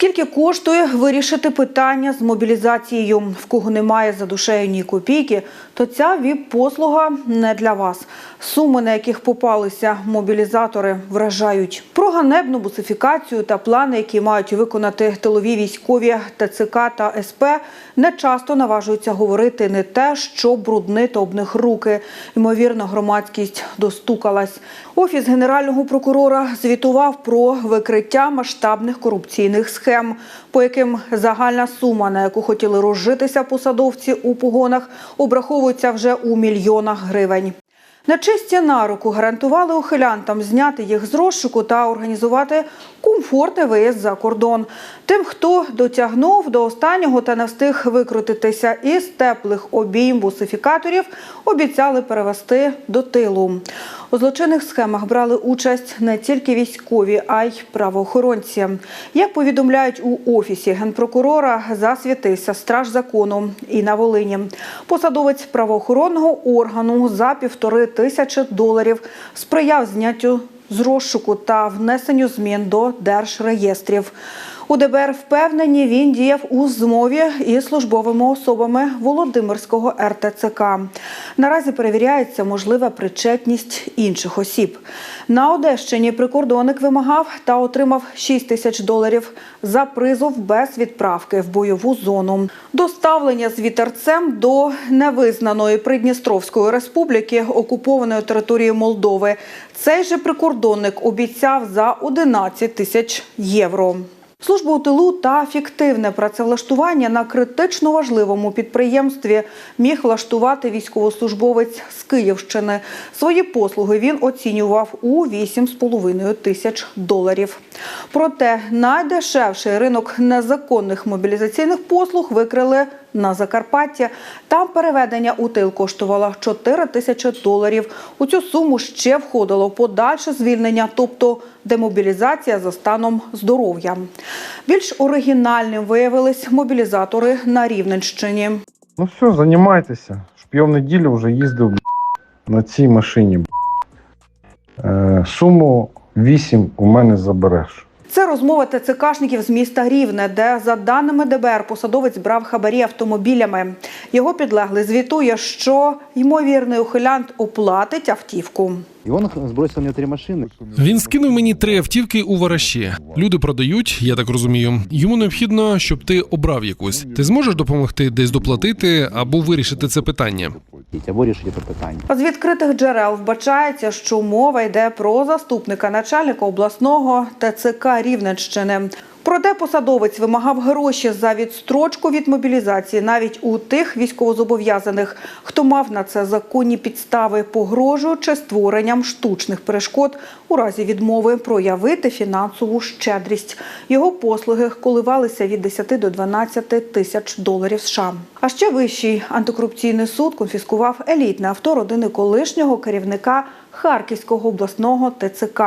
Скільки коштує вирішити питання з мобілізацією? В кого немає за душею ні копійки, то ця ВІП-послуга не для вас. Суми, на яких попалися мобілізатори, вражають. Про ганебну бусифікацію та плани, які мають виконати тилові військові ТЦК та СП, не часто наважуються говорити не те, що бруднити об них руки. Ймовірно, громадськість достукалась. Офіс генерального прокурора звітував про викриття масштабних корупційних схем, по яким загальна сума, на яку хотіли розжитися посадовці у погонах, обраховується вже у мільйонах гривень. На чисті на руку гарантували ухилянтам зняти їх з розшуку та організувати комфортний виїзд за кордон. Тим, хто дотягнув до останнього та не встиг викрутитися із теплих обійм бусифікаторів, обіцяли перевести до тилу. У злочинних схемах брали участь не тільки військові, а й правоохоронці. Як повідомляють у офісі генпрокурора, засвітився страж закону і на Волині. Посадовець правоохоронного органу за півтори тисячі доларів сприяв зняттю з розшуку та внесенню змін до держреєстрів. У ДБР впевнені, він діяв у змові із службовими особами Володимирського РТЦК. Наразі перевіряється можлива причетність інших осіб. На Одещині прикордонник вимагав та отримав 6 тисяч доларів за призов без відправки в бойову зону. Доставлення з вітерцем до невизнаної Придністровської республіки, окупованої території Молдови. Цей же прикордонник обіцяв за 11 тисяч євро. Служба у тилу та фіктивне працевлаштування на критично важливому підприємстві міг влаштувати військовослужбовець з Київщини. Свої послуги він оцінював у 8,5 тисяч доларів. Проте найдешевший ринок незаконних мобілізаційних послуг викрили на Закарпатті. Там переведення у тил коштувало 4 тисячі доларів. У цю суму ще входило подальше звільнення, тобто демобілізація за станом здоров'я. Більш оригінальним виявились мобілізатори на Рівненщині. Ну все, займайтеся. Щоб неділю вже їздив на цій машині. Е, суму 8 у мене забереш. Це розмова ТЦКшників з міста Рівне, де, за даними ДБР, посадовець брав хабарі автомобілями. Його підлеглий звітує, що ймовірний ухилянт оплатить автівку. И он сбросил мне три. Він скинув мені три автівки у вараші. Люди продають, я так розумію. Йому необхідно, щоб ти обрав якусь. Ти зможеш допомогти десь доплатити або вирішити це питання. Або рішення про питання. З відкритих джерел вбачається, що мова йде про заступника начальника обласного ТЦК Рівненщини. Проте посадовець вимагав гроші за відстрочку від мобілізації навіть у тих військовозобов'язаних, хто мав на це законні підстави, погрожуючи створенням штучних перешкод у разі відмови проявити фінансову щедрість. Його послуги коливалися від 10 до 12 тисяч доларів США. А ще вищий антикорупційний суд конфіскував елітне авто родини колишнього керівника Харківського обласного ТЦК.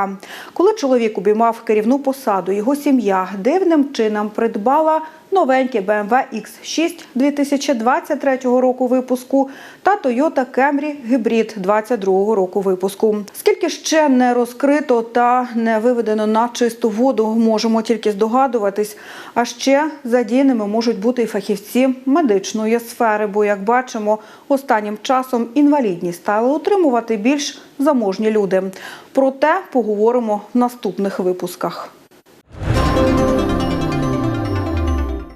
Коли чоловік обіймав керівну посаду, його сім'я дивним чином придбала новенький BMW X6 2023 року випуску та Toyota Camry Hybrid 22 року випуску. Скільки ще не розкрито та не виведено на чисту воду, можемо тільки здогадуватись. А ще задіяними можуть бути і фахівці медичної сфери, бо, як бачимо, останнім часом інвалідність стали утримувати більш заможні люди. Про те поговоримо в наступних випусках.